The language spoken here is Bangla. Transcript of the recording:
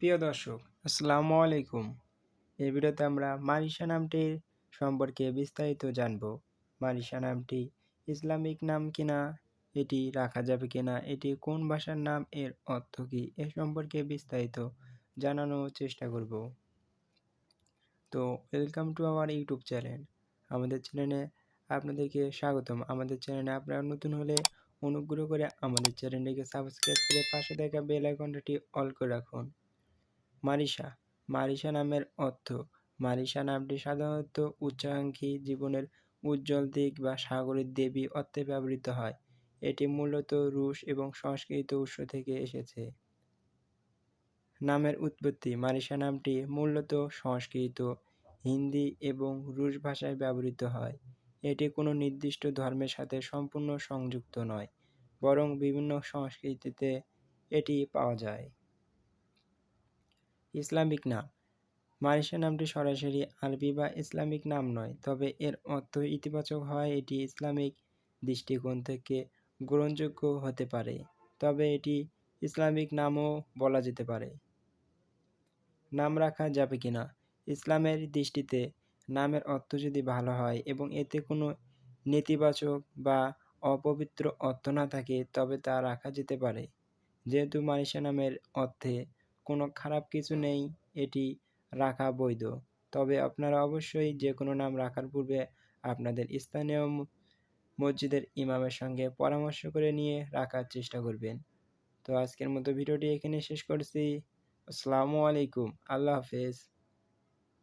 প্রিয় দর্শক, আসসালামু আলাইকুম। এই ভিডিওতে আমরা মারিশা নামটির সম্পর্কে বিস্তারিত জানব। মারিশা নামটি ইসলামিক নাম কিনা, এটি রাখা যাবে কিনা, এটি কোন ভাষার নাম, এর অর্থ কী, এ সম্পর্কে বিস্তারিত জানানোর চেষ্টা করব। তো welcome to our YouTube channel আমাদের চ্যানেলে আপনাদেরকে স্বাগতম। আমাদের চ্যানেলে আপনারা নতুন হলে অনুগ্রহ করে আমাদের চ্যানেলটিকে সাবস্ক্রাইব করে পাশে থাকা বেল আইকনটি অল করে রাখুন। মারিশা মারিশা নামের অর্থ। মারিশা নামটি সাধারণত উচ্চাকাঙ্ক্ষী জীবনের উজ্জ্বল দিক বা সাগরের দেবী অর্থে ব্যবহৃত হয়। এটি মূলত রুশ এবং সংস্কৃত উৎস থেকে এসেছে। নামের উৎপত্তি। মারিশা নামটি মূলত সংস্কৃত, হিন্দি এবং রুশ ভাষায় ব্যবহৃত হয়। এটি কোনো নির্দিষ্ট ধর্মের সাথে সম্পূর্ণ সংযুক্ত নয়, বরং বিভিন্ন সংস্কৃতিতে এটি পাওয়া যায়। ইসলামিক নাম। মারিশা নামটি সরাসরি আরবি বা ইসলামিক নাম নয়, তবে এর অর্থ ইতিবাচক হয় এটি ইসলামিক দৃষ্টিকোণ থেকে গ্রহণযোগ্য হতে পারে, তবে এটি ইসলামিক নামও বলা যেতে পারে। নাম রাখা যাবে কিনা? ইসলামের দৃষ্টিতে নামের অর্থ যদি ভালো হয় এবং এতে কোনো নেতিবাচক বা অপবিত্র অর্থ না থাকে, তবে তা রাখা যেতে পারে। যেহেতু মারিশা নামের অর্থে কোনো খারাপ কিছু নেই, এটি রাখা বৈধ। তবে আপনারা অবশ্যই যে কোনো নাম রাখার পূর্বে আপনাদের স্থানীয় মসজিদের ইমামের সঙ্গে পরামর্শ করে নিয়ে রাখার চেষ্টা করবেন। তো আজকের মতো ভিডিওটি এখানে শেষ করছি। আসসালামু আলাইকুম। আল্লাহ হাফেজ।